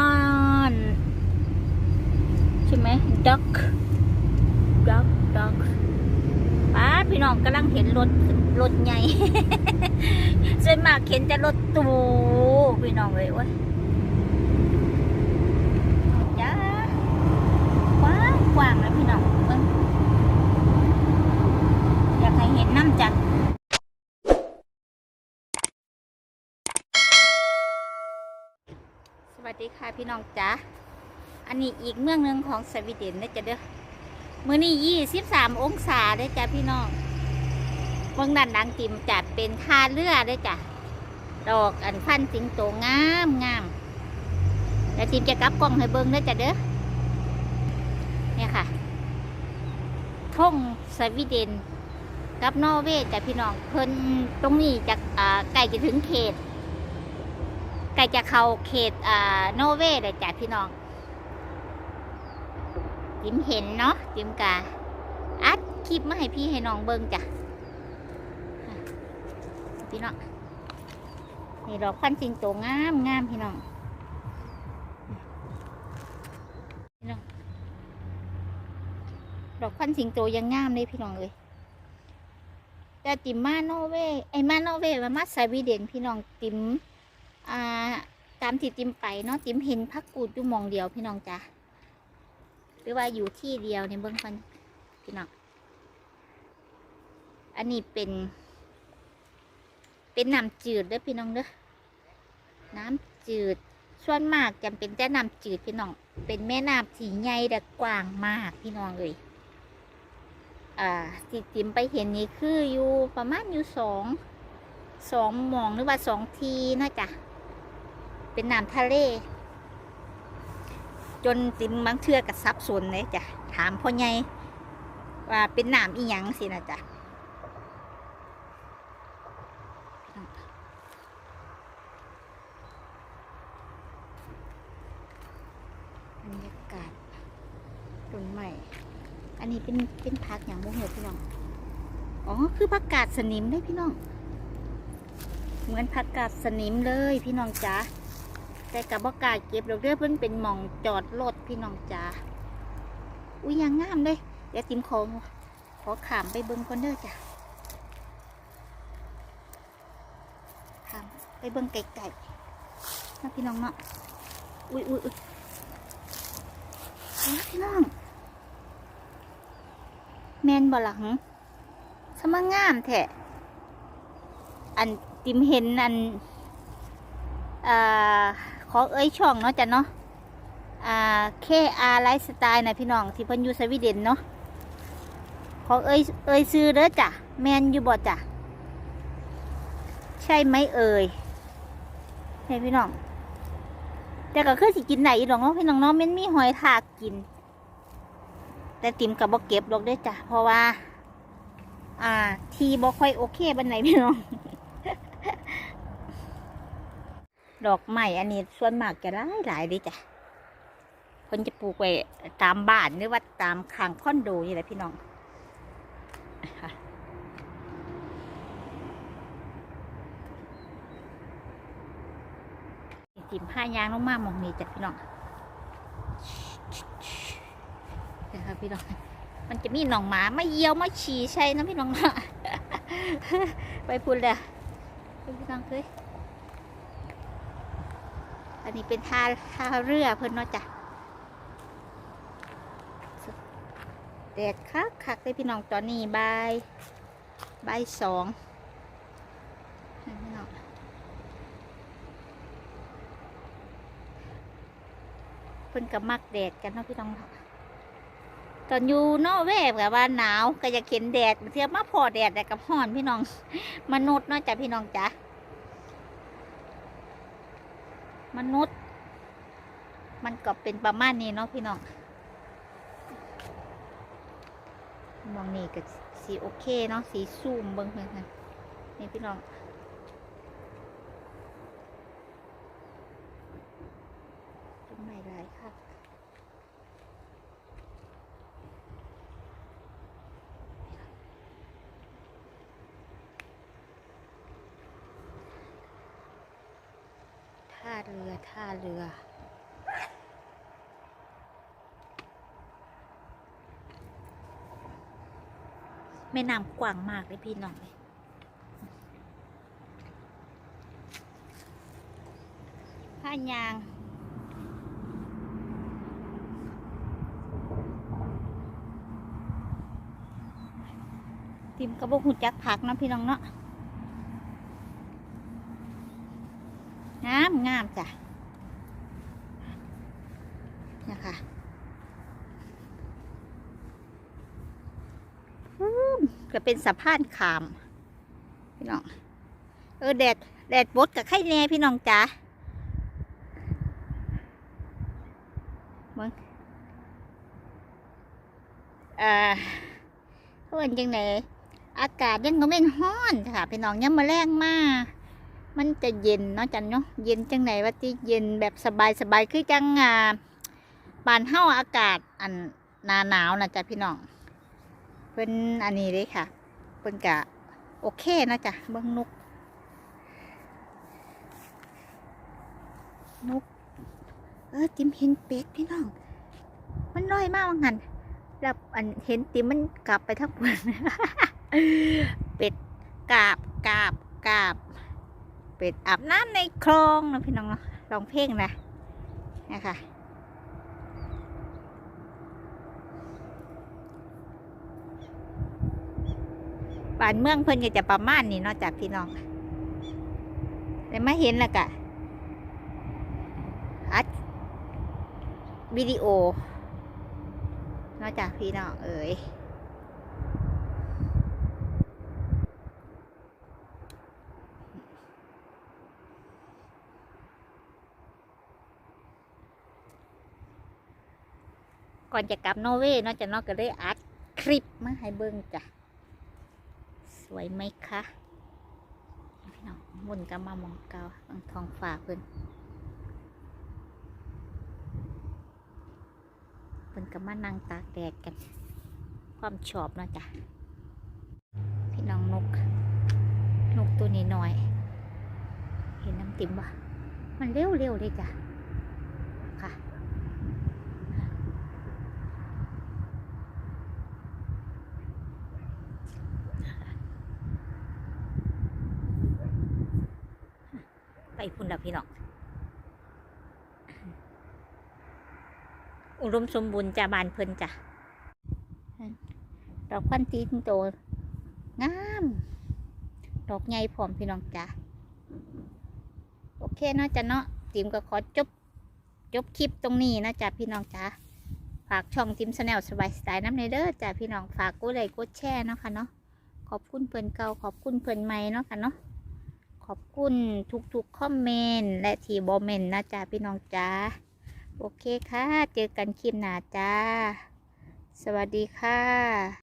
มอนใช่ไหมด็อกด็อกด็อกป้าพี่น้องกำลังเห็นรถรถใหญ่ส่วนมากเห็นแต่รถตู้พี่น้องเลยโอ้ยจ้ากว้างกว้างแล้วพี่น้องเบิ่งอยากให้เห็นน้ำจัด ส วัสดีค่ะพี่น้องจ๋าอันนี้อีกเมืองหนึ่งของสวีเดนนะจ๊ะเด้อมื้อนี้ยี่สิบสามองศาเด้อจ้ะพี่น้องเมืองด้านหลังติมจัดเป็นท่าเรือเด้อจ้ะดอกอันพันสิงโตงามงามแล้วติมจะกลับกล้องให้เบิ้งเด้อจ้ะเด้อเนี่ยค่ะทงสวีเดนกับนอร์เวย์จ้ะพี่น้องเพิ่นตรงนี้จากอ่าใกล้จะถึงเขต กลจะเข้าเขตอ่านอร์เวย์เลยจ้ะพี่น้อง จิมเห็นเนาะจิมกาอัดคลิปมาให้พี่ให้น้องเบิ่งจ้ะพี่น้องนี่ดอกพันสิงโตงามงามพี่น้องพี่ดอกพันสิงโตยังงามเลยพี่น้องเลยแต่ติมมาโนเวไอมาโนเวมามาสวีเดนพี่น้องติม อ่าตามที่ติมไปเนาะติมเห็นพักกูดอยู่มองเดียวพี่น้องจ้ะหรือว่าอยู่ที่เดียวในเบื้องฟันพี่น้องอันนี้เป็น เป็นน้ำจืดเด้อพี่น้องเด้อน้ำจืดส่วนมากจำเป็นแต่น้ำจืดพี่น้อง เป็นแม่น้ำที่ใหญ่และกว้างมากพี่น้องเลยอ่าที่ติมไปเห็นนี่คืออยู่ประมาณอยู่สองสองมองหรือว่าสองทีนะจ๊ะ เป็นน้ำทะเล จนติมบางเทือกับซับสนเลยจ้ะถามพ่อใหญ่ว่าเป็นน้ำอีหยังสินะจ๊ะบรรยากาศต้นใหม่ อันนี้เป็นเป็นพักอย่างโมโหพี่น้อง อ๋อ คือผักกาดสนิมได้พี่น้อง เหมือนผักกาดสนิมเลยพี่น้องจ๋า แต่กับบ่กล้าเก็บดอกเด้อเพิ่นเป็นหม่องจอดรถพี่น้องจ๋าอุ้ยยังงามเลยเดี๋ยวติมขอขอขามไปเบิ่งก่อนเด้อจ้ะขามไปเบิ่งไก่ๆนะพี่น้องเนาะอุ้ยอุ้ยอุ้ยพี่น้องแมนบ่หลังสมางามแท้อันติมเห็นอันอ่า ขอเอ้ยช่องเนาะจ้ะเนาะอ่าเคอาไลฟ์สไตล์นะพี่น้องที่พิ่นยูสวีเดนเนาะขอเอ้ยเอ้ยซื้อเด้อจ้ะแมนยูบ่จ้ะใช่ไหมเอ่ยใช่พี่น้อง แต่ก็คือสิกินไหนอีดอกเนาะพี่น้องเนาะมันมีหอยทากกิน แต่ติมกับบ่เก็บดอกเด้อจ้ะเพราะว่า อ่า ทีบ่ค่อยโอเคบันไหนพี่น้อง ดอกไม้อันนี้ส่วนมากจะหลายหลายเลยจ้ะคนจะปลูกไว้ตามบ้านหรือว่าตามข้างคอนโดนี่แหละพี่น้องค่ะจิมผ้ายางลงมาหมองนี้จ้ะพี่น้องเดี๋ยวครับพี่น้อง มันจะมีหนองหมาไม่เยี่ยวไม่ฉี่ใช่นะพี่น้องนะไปพูดเลยพี่น้องเคย อันนี้เป็นท่าท่าเรือเพิ่นเนาะจ้ะแดดคักคักเลยพี่น้องตอนนี้บ่ายบ่ายสองเพิ่นกับมักแดดกันเนาะพี่น้องเนาะตอนอยู่นอกเวฟกับว่าหนาวก็จะเข็นแดดเทียบมาพอแดดแต่กับห่อนพี่น้อง มนุษย์เนาะจ้ะพี่น้องจ้ะม นุษย์ มันก็เป็นประมาณนี้เนาะพี่น้องมองนี่ก็สีโอเคเนาะสีซูมเบิ้งเพื่อนนี่พี่น้อง เรือท่าเรือแม่น้ำกว้างมากเลยพี่น้องเลยผ้ายาง ติมกระบอกหุ่นจักผักนะพี่น้องเนาะ งามงามจ้ะนะคะอืมก็เป็นสะพานขาม พี่น้อง เออแดดแดดบดกับไข่แน่พี่น้องจ๋ามึงเอ่อเพื่อนจังไหนอากาศยังก็ไม่นฮ้อนค่ะพี่น้องยังมาแรงมาก มันจะเย็นเนาะจันเนาะเย็นจังไหนว่าที่เย็นแบบสบายสบายคือจังอ่าบานเฮาอากาศอันหนาหนาวนะจ๊ะพี่น้องเพิ่นอันนี้เลยค่ะเพิ่นกะโอเคนะจ๊ะเบิ่งนกนกเออติมเห็นเป็ดพี่น้อง มันลอยมากว่างั้นแล้วอันเห็นติมมันกลับไปทั้งหมดเป็ดกาบกาบกาบ เป็ดอาบน้ำในคลองนะพี่น้องเนาะลองเพลงนะนะคะบ้านเมืองเพิ่นก็จะประมาณนี้เนาะจากพี่น้องแต่ไม่เห็นและกะอัดวิดีโอนอกจากพี่น้องเอ๋ย ก่อนจะกลับนอร์เวย์นาะจะเนอกก็ได้อัดคลิปมาให้เบิ่งจ้ะ สวยไหมคะพี่น้องมุนก็มามองเกาบางทองฟ้าเพิ่นเพิ่นก็มานั่งตากแดดกัน ความชอบเนาะจ้ะ พี่น้องนก นกตัวนี้หน่อย เห็นน้ำติ่มปะมันเร็วเร็วๆเลยจ้ะ ไป พุ่นละพี่น้องอุดมสมบูรณ์จ้าบานเพิ่นจ้ะดอกควันตีนโตงาม ดอกใหญ่พร้อมพี่น้องจ้ะโอเคเนาะจ้ะเนาะติมก็ขอจบจบคลิปตรงนี้นะจ้ะพี่น้องจ้ะฝากช่องติมสแนลสบายสไตล์น้ำในเด้อจ้ะพี่น้องฝากกดไลค์กดแชร์เนาะค่ะเนาะขอบคุณเพื่อนเก่าขอบคุณเพื่อนใหม่เนาะค่ะเนาะ อบคุณทุกๆคอมเมนต์และทีบอมเมนต์นะจ๊ะพี่น้องจ้าโอเคค่ะ เจอกันคลิปหน้าจ้า สวัสดีค่ะ